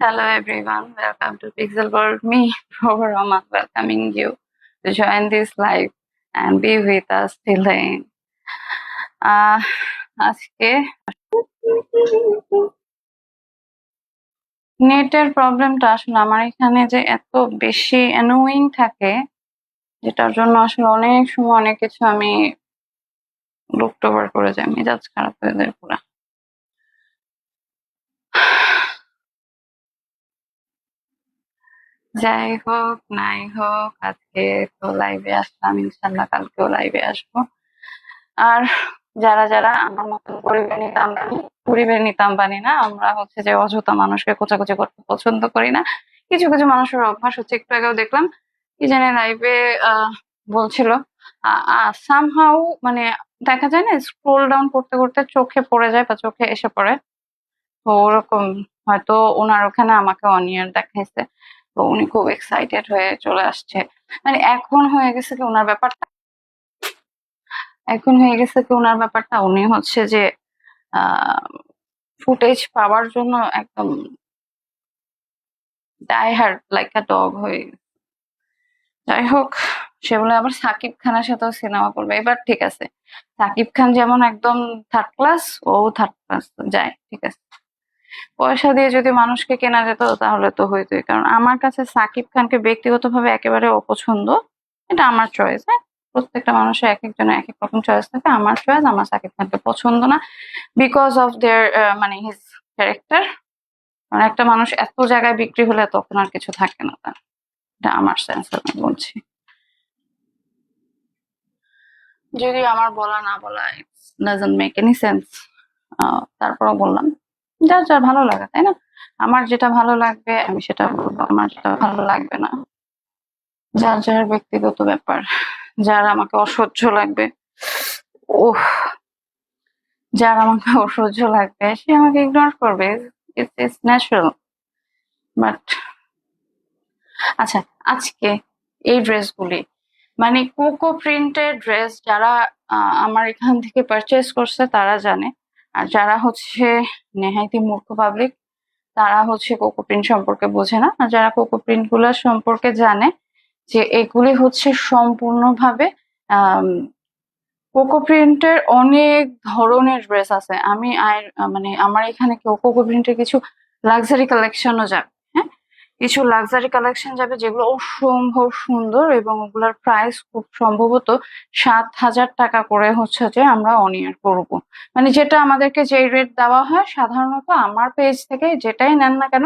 Hello everyone, welcome to Pixel World. Me, Robert Rama, welcoming you to join this live and be with us till the end. আহ, আজকে নেটের প্রবলেমটা আসলে আমার এখানে যে এত বেশি অ্যানোয়িং থাকে যেটার জন্য আসলে অনেক সময় অনেক কিছু আমি লুকড ওভার করে যাই মেজাজ খারাপ হয়ে যায় পুরা যাই হোক, নাই হোক, আজকে তো লাইভে আসলাম ইনশাল্লাহ কালকেও লাইভে আসব। আর যারা যারা আমার মতন পরিবার নিতাম পরিবার নিতে আম্বানি না আমরা হচ্ছে যে অযথা মানুষকে কোচাকুচি করতে পছন্দ করি না। কিছু কিছু মানুষের অভ্যাস হচ্ছে, একটু আগেও দেখলাম, কি জানি লাইভে বলছিল সামহাউ মানে দেখা যায় না স্ক্রোল ডাউন করতে করতে চোখে পড়ে যায় বা চোখে এসে পড়ে। তো ওরকম, হয়তো ওনার ওখানে আমাকে অনিয়ার দেখাইছে। তো উনি খুব এক্সাইটেড হয়ে চলে আসছে। মানে এখন হয়ে গেছে কি ওনার ব্যাপারটা? এখন হয়ে গেছে কি ওনার ব্যাপারটা? উনি হচ্ছে যে ফুটেজ পাওয়ার জন্য একদম die hard like a dog হয়ে। যাই হোক, সে বলে আবার সাকিব খানের সাথেও সিনেমা করবে। এবার ঠিক আছে, সাকিব খান যেমন একদম থার্ড ক্লাস ও থার্ড ক্লাস যায় ঠিক আছে। পয়সা দিয়ে যদি মানুষকে কেনা যেত তাহলে তো হইতোই। কারণ আমার কাছে সাকিব খানকে ব্যক্তিগতভাবে একেবারে অপছন্দ, এটা আমার চয়েস হ্যাঁ? প্রত্যেকটা মানুষের এক একজনের এক এক রকম চয়েস থাকে, আমার চয়েস আমার সাকিব খানকে পছন্দ না। বিকজ অফ দেয়ার মানে হিজ ক্যারেক্টার কারণ একটা মানুষ এত জায়গায় বিক্রি হলে তখন আর কিছু থাকে না তার। এটা আমার সেন্স আমি বলছি। যদি আমার বলা না বলা it's doesn't make any sense তারপরও বললাম যার যার ভালো লাগে, তাই না? আমার যেটা ভালো লাগবে, আমি সেটা বলব। আমার যেটা ভালো লাগবে না, যার যার ব্যক্তিগত ব্যাপার, যার আমাকে অসহ্য লাগবে ওহ যার আমাকে অসহ্য লাগবে, সে আমাকে ইগনোর করবে। ইটস ইটস ন্যাচারাল বাট আচ্ছা আজকে এই ড্রেসগুলি মানে কোকো প্রিন্টের ড্রেস যারা আমার এখান থেকে পারচেস করছে, তারা জানে আর যারা হচ্ছে নেহাইতি মূর্খ পাবলিক তারা হচ্ছে কোকো প্রিন্ট সম্পর্কে বোঝে না। আর যারা কোকো প্রিন্টগুলা সম্পর্কে জানে যে এগুলি হচ্ছে সম্পূর্ণভাবে কোকো প্রিন্টের অনেক ধরনের ড্রেস আছে। আমি আর মানে আমার এখানে কোকো প্রিন্টের কিছু লাক্সারি কালেকশনও যাবে কিছু লাক্সারি কালেকশন যাবে যেগুলো অসম্ভব সুন্দর এবং ওগুলোর প্রাইস খুব সম্ভবত সাত হাজার টাকা করে হচ্ছে যে আমরা অনিয়ার করব। মানে যেটা আমাদেরকে যেই রেট দেওয়া হয় সাধারণত আমার পেজ থেকে যেটাই নেন না কেন,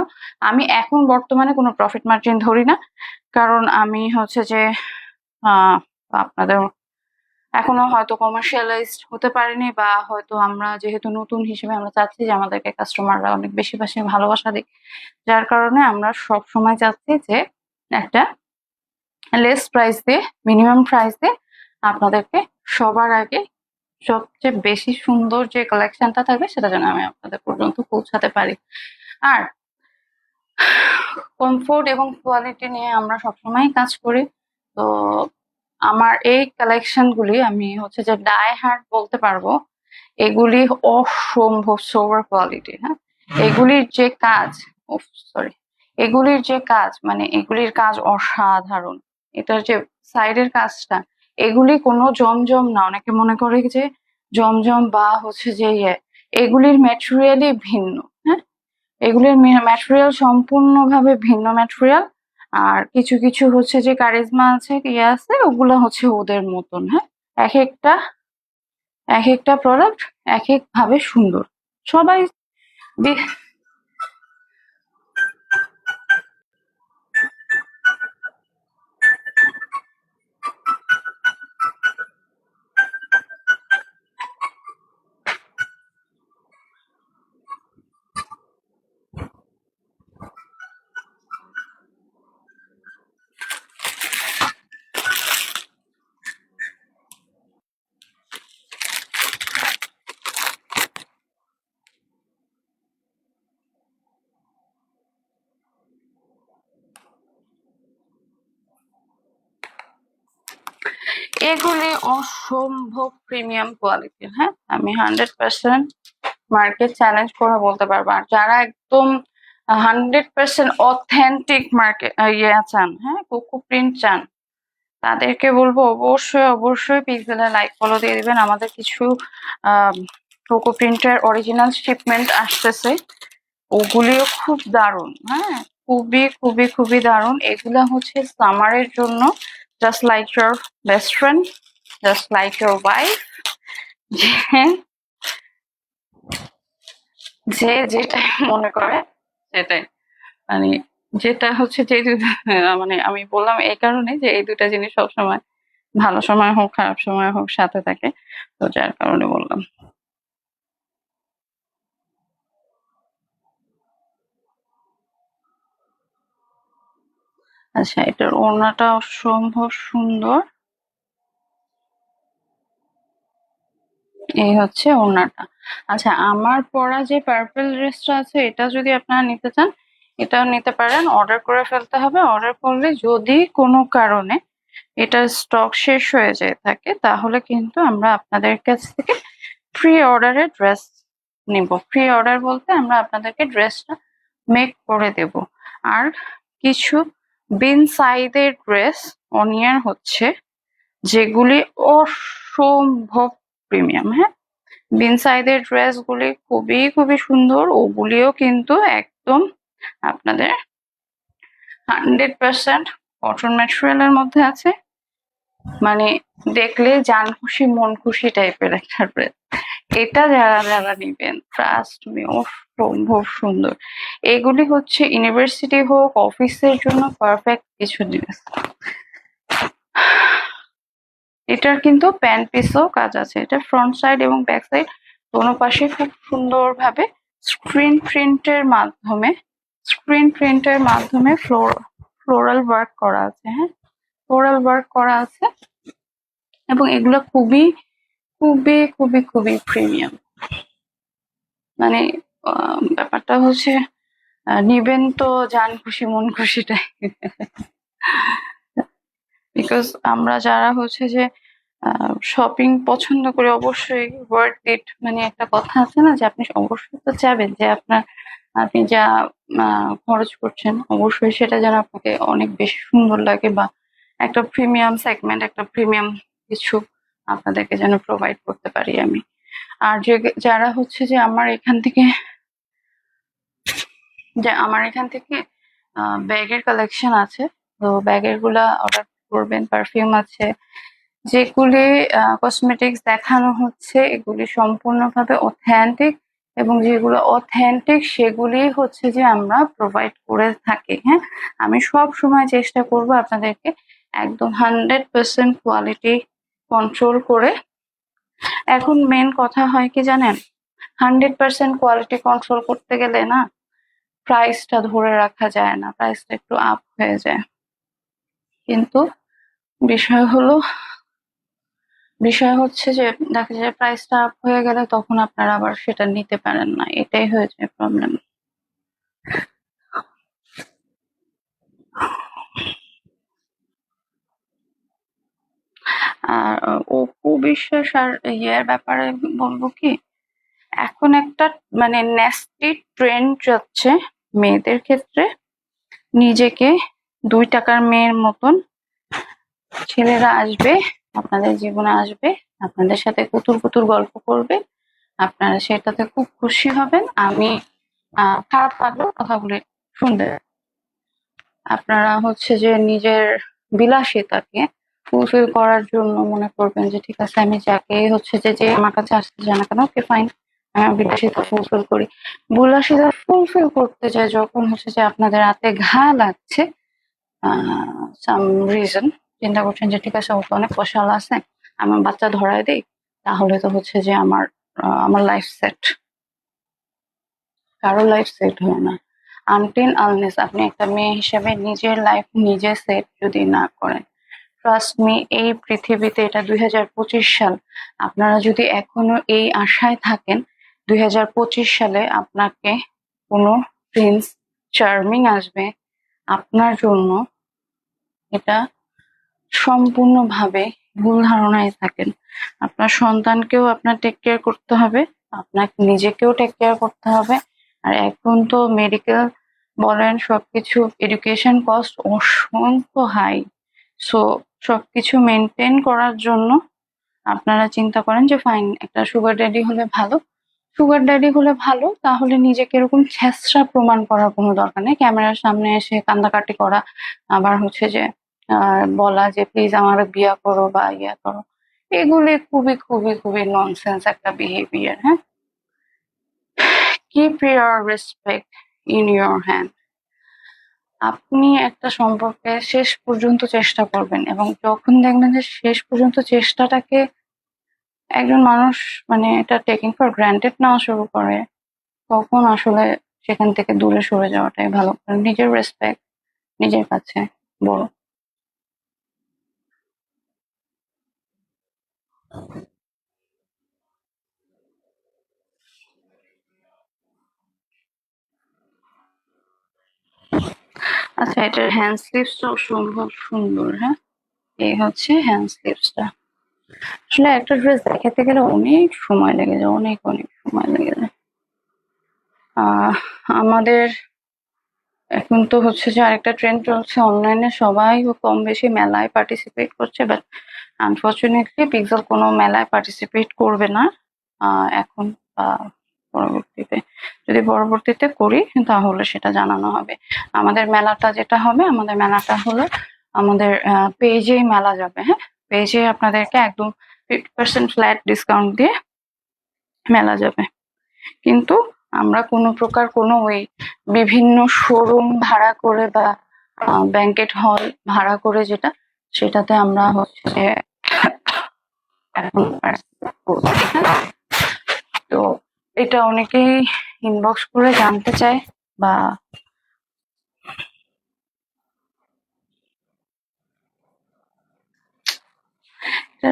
আমি এখন বর্তমানে কোনো প্রফিট মার্জিন ধরি না। কারণ আমি হচ্ছে যে আপনাদের এখনও হয়তো কমার্শিয়ালাইজড হতে পারেনি বা হয়তো আমরা যেহেতু নতুন হিসেবে আমরা চাচ্ছি যে আমাদেরকে কাস্টমাররা অনেক বেশি বেশি ভালোবাসা দিক, যার কারণে আমরা সব সময় চাচ্ছি যে একটা লেস প্রাইস দিয়ে মিনিমাম প্রাইস দিয়ে আপনাদেরকে সবার আগে সবচেয়ে বেশি সুন্দর যে কালেকশনটা থাকবে সেটা যেন আমি আপনাদের পর্যন্ত পৌঁছাতে পারি। আর কমফোর্ট এবং কোয়ালিটি নিয়ে আমরা সবসময় কাজ করি। তো আমার এই কালেকশন গুলি আমি হচ্ছে যে ডাই হার্ট বলতে পারব এগুলি অসম্ভব সোভার কোয়ালিটি হ্যাঁ? এগুলির যে কাজ সরি এগুলির যে কাজ মানে এগুলির কাজ অসাধারণ এটার যে সাইডের কাজটা এগুলি কোনো জমজম না অনেকে মনে করে যে জমজম বা হচ্ছে যে ইয়ে এগুলির ম্যাটেরিয়ালই ভিন্ন হ্যাঁ? এগুলির ম্যাটেরিয়াল সম্পূর্ণভাবে ভিন্ন ম্যাটেরিয়াল আর কিছু কিছু হচ্ছে যে কারিজমা আছে ইয়ে আছে, ওগুলো হচ্ছে ওদের মতন হ্যাঁ? এক একটা এক একটা প্রোডাক্ট এক এক ভাবে সুন্দর। সবাই এগুলি অসম্ভব প্রিমিয়াম কোয়ালিটির হ্যাঁ? আমি হান্ড্রেড পার্সেন্ট মার্কেট চ্যালেঞ্জ করে বলতে পারব। আর যারা একদম হান্ড্রেড পার্সেন্ট অথেন্টিক মার্কেট ইয়ে চান হ্যাঁ? কোকো প্রিন্ট চান, তাদেরকে বলব অবশ্যই অবশ্যই পিক্সেলে লাইক ফলো দিয়ে দিবেন। আমাদের কিছু কোকো প্রিন্টের অরিজিনাল শিপমেন্ট আসতেছে। ওগুলিও খুব দারুণ হ্যাঁ? খুবই খুবই খুবই দারুণ। এগুলা হচ্ছে সামারের জন্য just like your best friend just like your wife যে যে যেটাই মনে করে, সেটাই। মানে যেটা হচ্ছে যে দু- মানে আমি বললাম এই কারণে যে, এই দুটা জিনিস সবসময়, ভালো সময় হোক, খারাপ সময় হোক, সাথে থাকে। তো যার কারণে বললাম। আচ্ছা এটার ওড়নাটা অসম্ভব সুন্দর। এই হচ্ছে ওড়নাটা। আচ্ছা আমার পরা যে পার্পল ড্রেসটা আছে, এটা যদি আপনারা নিতে চান, এটাও নিতে পারেন। অর্ডার করে ফেলতে হবে। অর্ডার করলে যদি কোনো কারণে এটা স্টক শেষ হয়ে যেয়ে থাকে, তাহলে কিন্তু আমরা আপনাদের কাছ থেকে প্রি অর্ডারের ড্রেস নিব। প্রি অর্ডার বলতে আমরা আপনাদেরকে ড্রেসটা মেক করে দেব। আর কিছু বিন সাইদের ড্রেস অনিয়ন হচ্ছে, যেগুলি অসম্ভব প্রিমিয়াম হ্যাঁ? বিন সাইদের ড্রেস গুলি খুবই খুবই সুন্দর, ওগুলিও কিন্তু একদম আপনাদের হান্ড্রেড পার্সেন্ট কটন ম্যাটেরিয়ালের মধ্যে আছে। মানে দেখলে জান খুশি, মন খুশি টাইপের একটা ড্রেস এটা যারা যারা নিবেন ট্রাস্ট মি অসম্ভব সুন্দর। এগুলি হচ্ছে ইউনিভার্সিটি হোক অফিসের জন্য পারফেক্ট কিছু জিনিস। এটার কিন্তু প্যান্ট পিসও কাজ আছে। এটা ফ্রন্ট সাইড এবং ব্যাক সাইড দোনো পাশে খুব সুন্দরভাবে স্ক্রিন প্রিন্টের মাধ্যমে স্ক্রিন প্রিন্টের মাধ্যমে ফ্লোর ফ্লোরাল ওয়ার্ক করা আছে হ্যাঁ? ফ্লোরাল ওয়ার্ক করা আছে এবং এগুলো খুবই খুবই খুবই খুবই প্রিমিয়াম মানে ব্যাপারটা হচ্ছে নিবেন তো জান খুশি, মন খুশিটাই। বিকজ আমরা যারা হচ্ছে যে শপিং পছন্দ করি, অবশ্যই ওয়ার্থ ইট মানে একটা কথা আছে না যে, আপনি অবশ্যই তো চাবেন যে, আপনার, আপনি যা খরচ করছেন, অবশ্যই সেটা যেন আপনাকে অনেক বেশি সুন্দর লাগে বা একটা প্রিমিয়াম সেগমেন্ট একটা প্রিমিয়াম কিছু আপনাদেরকে যেন প্রোভাইড করতে পারি আমি। আর যে, যারা হচ্ছে যে আমার এখান থেকে, যে আমার এখান থেকে ব্যাগের কালেকশন আছে, তো ব্যাগেরগুলা অর্ডার করবেন পারফিউম আছে। যেগুলি কসমেটিক্স দেখানো হচ্ছে, এগুলি সম্পূর্ণভাবে অথেন্টিক এবং যেগুলো অথেন্টিক সেগুলি হচ্ছে যে আমরা প্রোভাইড করে থাকি হ্যাঁ? আমি সব সময় চেষ্টা করব আপনাদেরকে একদম হান্ড্রেড পার্সেন্ট কোয়ালিটি কন্ট্রোল করে। এখন মেন কথা হয় কি জানেন? হান্ড্রেড পার্সেন্ট কোয়ালিটি কন্ট্রোল করতে গেলে না প্রাইসটা ধরে রাখা যায় না প্রাইসটা একটু আপ হয়ে যায়। কিন্তু বিষয় হলো, বিষয় হচ্ছে যে দেখা যায় প্রাইসটা আপ হয়ে গেলে তখন আপনারা আবার সেটা নিতে পারেন না, এটাই হয়ে যায় প্রবলেম আর অপু বিশ্বাস আর ইয়ের ব্যাপারে বলব কি? এখন একটা মানে ন্যাস্টি ট্রেন্ড যাচ্ছে মেয়েদের ক্ষেত্রে। নিজেকে দুই টাকার মেয়ের মতন ছেলেরা আসবে, আপনাদের জীবনে আসবে, আপনাদের সাথে কুতুর কুতুর গল্প করবে, আপনারা সেটাতে খুব খুশি হবেন। আমি খারাপ লাগলেও কথাগুলি শুনবে আপনারা হচ্ছে যে নিজের বিলাসিতাকে ফুলফিল করার জন্য মনে করবেন যে, ঠিক আছে, আমি যাকে হচ্ছে যে যে আমার কাছে আসতে চায় না কেন, ওকে ফাইন বিলাসিতা ফুলফিল করি। বিলাসিতা ফুলফিল করতে চাই যখন হচ্ছে যে আপনাদের হাতে ঘা লাগছে সাম রিজন চিন্তা করছেন যে, ঠিক আছে ও তো অনেক পয়সাওয়ালা আছে, আমার বাচ্চা ধরায় দেই, তাহলে তো হচ্ছে যে আমার আমার লাইফ সেট কারও লাইফ সেট হয় না। আনটিন আনলেস আপনি একটা মেয়ে হিসেবে নিজের লাইফ নিজে সেট যদি না করেন ট্রাস্ট মি এই পৃথিবীতে এটা দুই হাজার পঁচিশ সাল। আপনারা যদি এখনও এই আশায় থাকেন, দুই হাজার পঁচিশ সালে আপনাকে কোনো প্রিন্স চার্মিং আসবে। আপনার জন্য এটা সম্পূর্ণভাবে ভুল ধারণায় থাকেন। আপনার সন্তানকেও আপনার টেক কেয়ার করতে হবে, আপনাকে নিজেকেও টেক কেয়ার করতে হবে। আর এখন তো মেডিকেল বলেন সবকিছু এডুকেশন কস্ট অসংখ্য হাই সো সবকিছু মেনটেন করার জন্য আপনারা চিন্তা করেন যে ফাইন একটা সুগার ড্যাডি হলে ভালো। সুগার ড্যাডি হলে ভালো, তাহলে নিজেকে এরকম ছেঁচড়া প্রমাণ করার কোনো দরকার নেই। ক্যামেরার সামনে এসে কান্দাকাটি করা, আবার হচ্ছে যে বলা যে প্লিজ আমার বিয়া করো বা ইয়া করো। এগুলি খুবই খুবই খুবই ননসেন্স একটা বিহেভিয়ার হ্যাঁ? Keep your respect in your hand আপনি একটা সম্পর্কে শেষ পর্যন্ত চেষ্টা করবেন এবং যখন দেখবেন যে শেষ পর্যন্ত চেষ্টাটাকে একজন মানুষ মানে এটা টেকিং ফর গ্রান্টেড নেওয়া শুরু করে, তখন আসলে সেখান থেকে দূরে সরে যাওয়াটাই ভালো। কারণ নিজের রেসপেক্ট নিজের কাছে বড়। আচ্ছা এটার হ্যান্ড স্লিভসটা অসম্ভব সুন্দর হ্যাঁ? এই হচ্ছে হ্যান্ড স্লিভসটা আসলে একটা ড্রেস দেখাতে গেলে অনেক সময় লেগে যায়, অনেক অনেক সময় লেগে যায়। আমাদের এখন তো হচ্ছে যে আরেকটা ট্রেন্ড চলছে অনলাইনে সবাই কম বেশি মেলায় পার্টিসিপেট করছে বাট আনফর্চুনেটলি পিক্সেল কোনো মেলায় পার্টিসিপেট করবে না। এখন পরবর্তীতে। যদি পরবর্তীতে করি, তাহলে সেটা জানানো হবে। আমাদের মেলাটা যেটা হবে, আমাদের মেলাটা হলো আমাদের পেজেই মেলা যাবে হ্যাঁ? পেজে আপনাদেরকে একদম ফিফটি পার্সেন্ট ফ্ল্যাট ডিসকাউন্ট দিয়ে মেলা যাবে। কিন্তু আমরা কোনো প্রকার কোনো ওই বিভিন্ন শোরুম ভাড়া করে বা ব্যাংকেট হল ভাড়া করে যেটা, সেটাতে আমরা হচ্ছে হ্যাঁ? তো এটা অনেকেই ইনবক্স করে জানতে চায় বা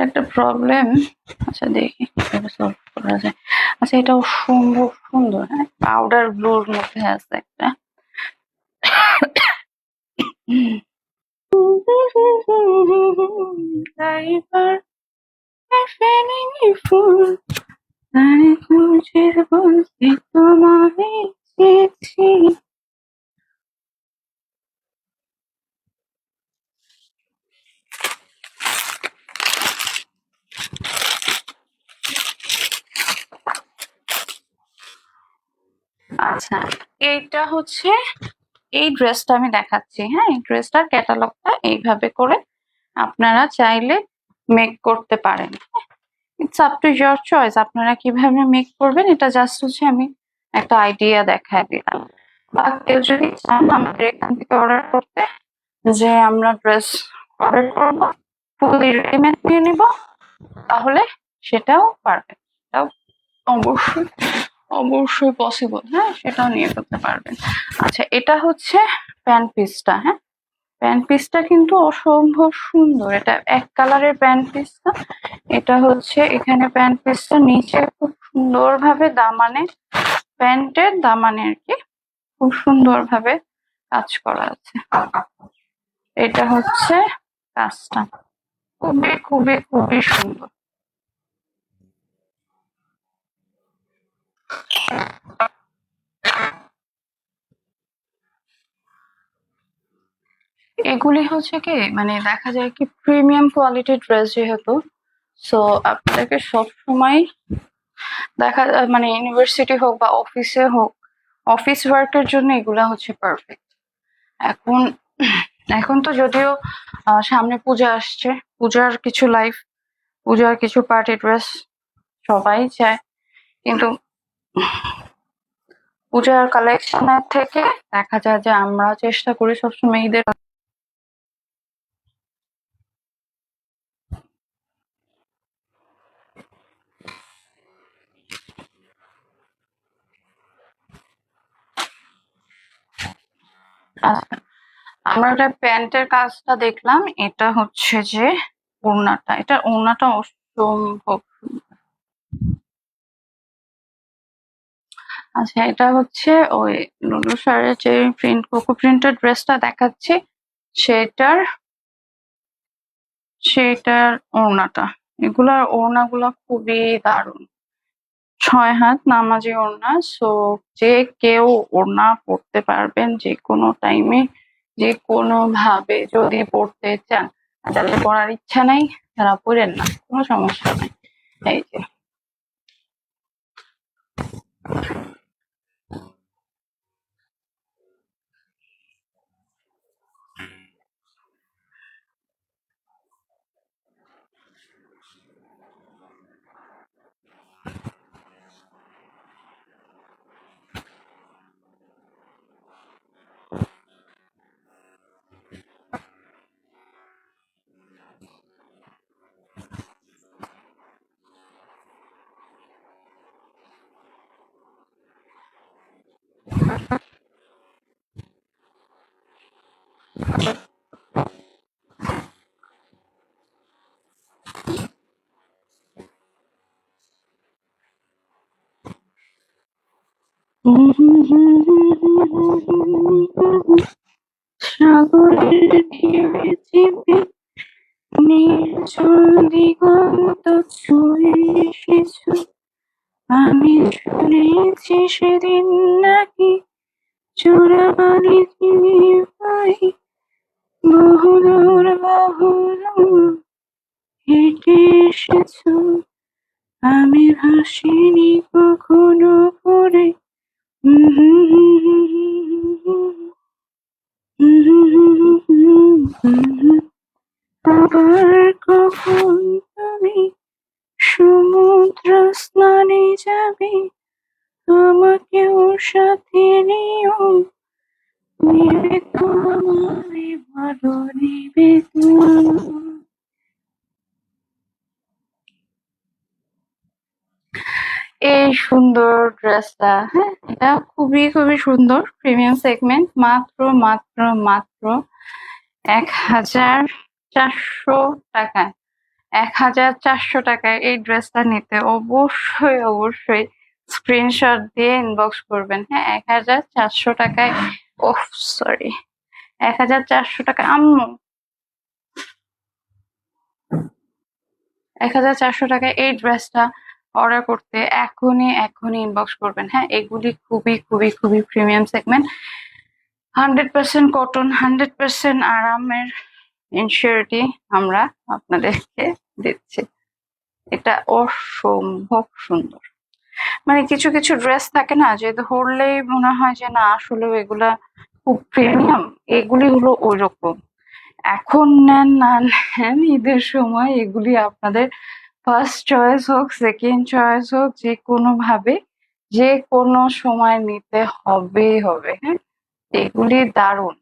একটা প্রবলেম আচ্ছা দেখি সলভ করা যায়। আচ্ছা এটাও অসম্ভব সুন্দর হ্যাঁ? পাউডার ব্লুর মধ্যে আছে একটা। Diver, feeling full. তাই খুঁজে বলতে তোমায় চেয়েছি। আচ্ছা এইটা হচ্ছে, এই ড্রেসটা আমি দেখাচ্ছি হ্যাঁ? এই ড্রেসটার ক্যাটালগটা এইভাবে করে আপনারা চাইলে মেক করতে পারেন it's up to your choice আপনারা কীভাবে মেক করবেন, এটা জাস্ট হচ্ছে আমি একটা আইডিয়া দেখায় দিলাম। বা কেউ যদি চান আমাদের এখান থেকে অর্ডার করতে, যে আমরা ড্রেস অর্ডার করব ফুললি রেডিমেড নিয়ে নিব, তাহলে সেটাও পারবেন। সেটাও অবশ্যই অবশ্যই পসিবল হ্যাঁ? সেটাও নিয়ে ফেলতে পারবেন। আচ্ছা এটা হচ্ছে প্যান্ট পিসটা হ্যাঁ? প্যান্ট পিসটা কিন্তু অসম্ভব সুন্দর। এটা এক কালারের প্যান্ট পিসটা এটা হচ্ছে এখানে প্যান্ট পিসটা নিচে খুব সুন্দর ভাবে দামানে প্যান্টের দামানে আর কি খুব সুন্দর ভাবে কাজ করা আছে। এটা হচ্ছে কাজটা। খুবই খুবই খুবই সুন্দর। এগুলি হচ্ছে কি মানে দেখা যায় কি প্রিমিয়াম কোয়ালিটির ড্রেস যেহেতু সো আপনাদেরকে সব সময় দেখা মানে ইউনিভার্সিটি হোক বা অফিসে হোক অফিস ওয়ার্কের জন্য এগুলা হচ্ছে পারফেক্ট এখন এখন তো যদিও সামনে পূজা আসছে, পূজার কিছু লাইফ পূজার কিছু পার্টি ড্রেস সবাই চায়, কিন্তু পূজার কালেকশনের থেকে দেখা যায় যে আমরা চেষ্টা করি সবসময় ঈদের আচ্ছা। আমরা একটা প্যান্টের কাজটা দেখলাম, এটা হচ্ছে যে ওড়নাটা। এটা ওড়নাটা অসম্ভব। আচ্ছা এটা হচ্ছে ওই লুলু স্যারের যে প্রিন্ট, কোকো প্রিন্টের ড্রেসটা দেখাচ্ছি, সেটার সেটার ওড়নাটা। এগুলার ওড়নাগুলো খুবই দারুণ। ছয় হাত নামাজি ওড়না। সো যে কেউ ওড়না পড়তে পারবেন যে কোনো টাইমে যে কোনো ভাবে যদি পড়তে চান। যাদের পড়ার ইচ্ছা নাই, তারা পড়েন না, কোনো সমস্যা নাই। এই যে। সাগরের ঢেউয়ে চেপে নির্জন দিগন্ত ছুঁয়ে আমি শুনেছি সেদিন নাকি চোরাবালি পাই বহুদূর বহুদূর হেঁটে এসেছ। আমি হাসিনি কখনো পরে। আবার কখন সুন্দর ড্রেসটা হ্যাঁ এটা খুবই খুবই সুন্দর প্রিমিয়াম সেগমেন্ট মাত্র মাত্র মাত্র এক হাজার চারশো টাকায় এক হাজার চারশো টাকায় এই ড্রেসটা নিতে অবশ্যই অবশ্যই স্ক্রিনশট দিয়ে ইনবক্স করবেন হ্যাঁ এক হাজার চারশো টাকায়, ওহ সরি এক হাজার চারশো টাকা আম্মু এক হাজার চারশো টাকায় এই ড্রেসটা অর্ডার করতে এখনই এখনই ইনবক্স করবেন। হ্যাঁ এগুলি খুবই খুবই খুবই premium segment hundred percent cotton hundred percent আরামের ইনসিওরিটি আমরা আপনাদেরকে দিচ্ছি। এটা অসম্ভব সুন্দর। মানে কিছু কিছু ড্রেস থাকে না, যে ধরলেই মনে হয় যে না আসলে এগুলা খুব প্রিমিয়াম এগুলি হলো ওই রকম এখন নেন, না নেন, ঈদের সময় এগুলি আপনাদের ফার্স্ট চয়েস হোক সেকেন্ড চয়েস হোক যে কোনো ভাবে যে কোনো সময় নিতে হবেই হবে হ্যাঁ? এগুলি দারুণ।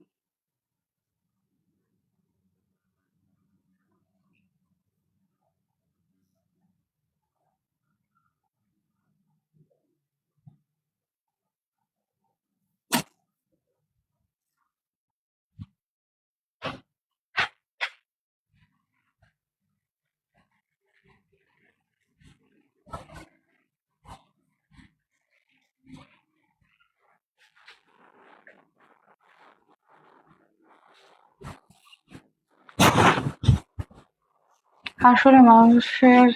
আসলে মানুষের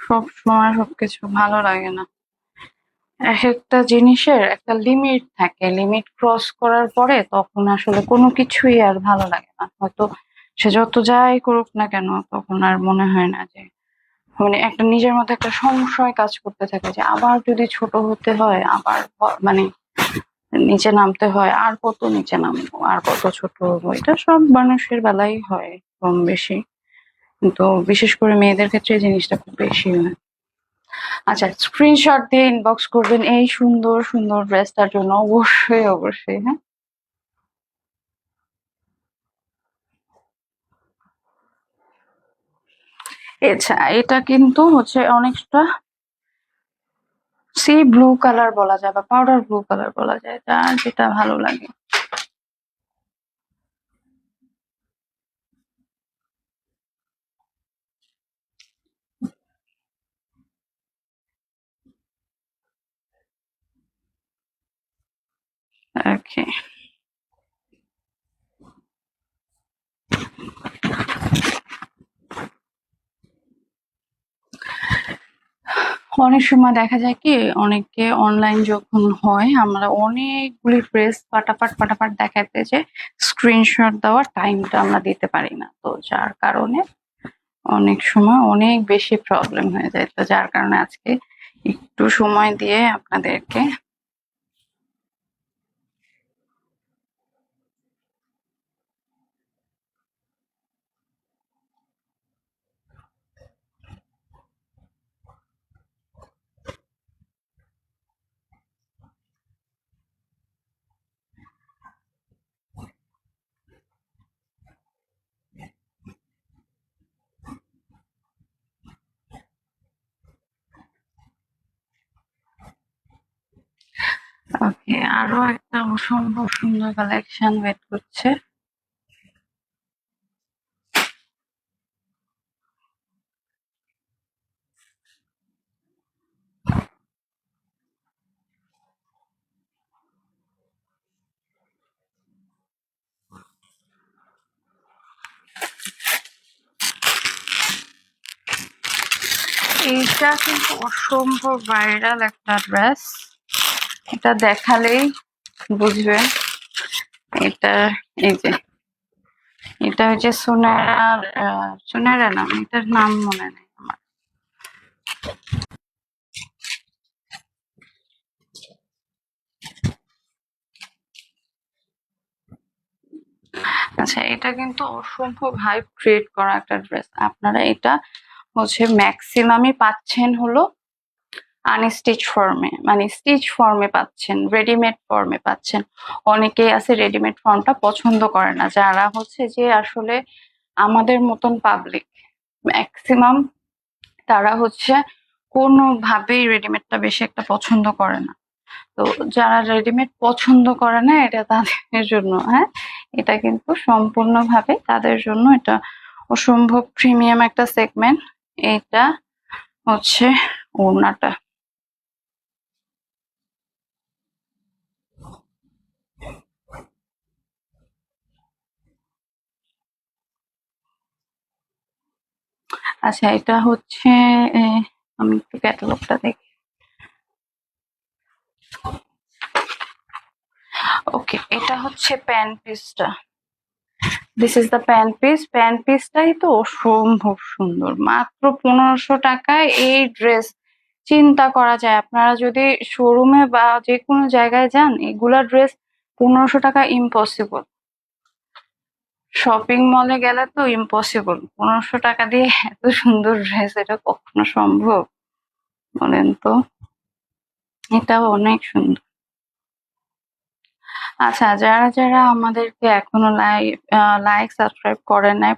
সব সময় সবকিছু ভালো লাগে না। এক একটা জিনিসের একটা লিমিট থাকে। লিমিট ক্রস করার পরে তখন আসলে কোনো কিছুই আর ভালো লাগে না। হয়তো সে যত যাই করুক না কেন তখন আর মনে হয় না যে মানে একটা নিজের মধ্যে একটা সংশয় কাজ করতে থাকে যে, আবার যদি ছোট হতে হয়, আবার মানে নিচে নামতে হয়, আর কত নিচে নামবো, আর কত ছোট হব, এটা সব মানুষের বেলাই হয় কম বেশি। কিন্তু বিশেষ করে মেয়েদের ক্ষেত্রে এই জিনিসটা খুব বেশি হয়। আচ্ছা স্ক্রিনশট দিয়ে ইনবক্স করবেন এই সুন্দর সুন্দর ড্রেসটার জন্য। অবশ্যই অবশ্যই হ্যাঁ। আচ্ছা এটা কিন্তু হচ্ছে অনেকটা সি ব্লু কালার বলা যায় বা পাউডার ব্লু কালার বলা যায় যার যেটা ভালো লাগে। ওকে অনেক সময় দেখা যায় কি অনেকে অনলাইন যখন হয়, আমরা অনেকগুলি ড্রেস পাটাপাট পাটাপাট দেখাতে যে স্ক্রিনশট দেওয়ার টাইমটা আমরা দিতে পারি না। তো যার কারণে অনেক সময় অনেক বেশি প্রবলেম হয়ে যায়। তো যার কারণে আজকে একটু সময় দিয়ে আপনাদেরকে ওকে আরও একটা অসম্ভব সুন্দর কালেকশন ওয়েট করছে। এইটা কিন্তু অসম্ভব ভাইরাল একটা ড্রেস এটা দেখালেই বুঝবেন এটা এই যে এটা হচ্ছে সোনারার আহ, সোনারা নাম এটার নাম মনে নেই আমার। আচ্ছা এটা কিন্তু অসম্ভব হাইপ ক্রিয়েট করা একটা ড্রেস আপনারা এটা হচ্ছে ম্যাক্সিমামই পাচ্ছেন হলো আনস্টিচ ফর্মে মানে স্টিচ ফর্মে পাচ্ছেন রেডিমেড ফর্মে পাচ্ছেন। অনেকেই আছে রেডিমেড ফর্মটা পছন্দ করে না, যারা হচ্ছে যে আসলে আমাদের মতন পাবলিক ম্যাক্সিমাম তারা হচ্ছে কোনোভাবেই রেডিমেডটা বেশি একটা পছন্দ করে না। তো যারা রেডিমেড পছন্দ করে না, এটা তাদের জন্য হ্যাঁ? এটা কিন্তু সম্পূর্ণভাবে তাদের জন্য এটা অসম্ভব প্রিমিয়াম একটা সেগমেন্ট এটা হচ্ছে ওড়নাটা আচ্ছা এটা হচ্ছে আমি একটু ক্যাটালগটা দেখি। ওকে, এটা হচ্ছে প্যান পিসটা this is the pan piece pan পিসটাই তো অসম্ভব সুন্দর। মাত্র পনেরোশো টাকায় এই ড্রেস চিন্তা করা যায়, আপনারা যদি শোরুমে বা যে কোনো জায়গায় যান, এগুলা ড্রেস পনেরোশো টাকা ইম্পসিবল শপিং মলে গেলে তো ইম্পসিবল পনেরোশো টাকা দিয়ে এত সুন্দর ড্রেস এটা কখনো সম্ভব? বলেন তো। এটাও অনেক সুন্দর। আচ্ছা যারা যারা আমাদেরকে এখনও লাইক লাইক সাবস্ক্রাইব করে নাই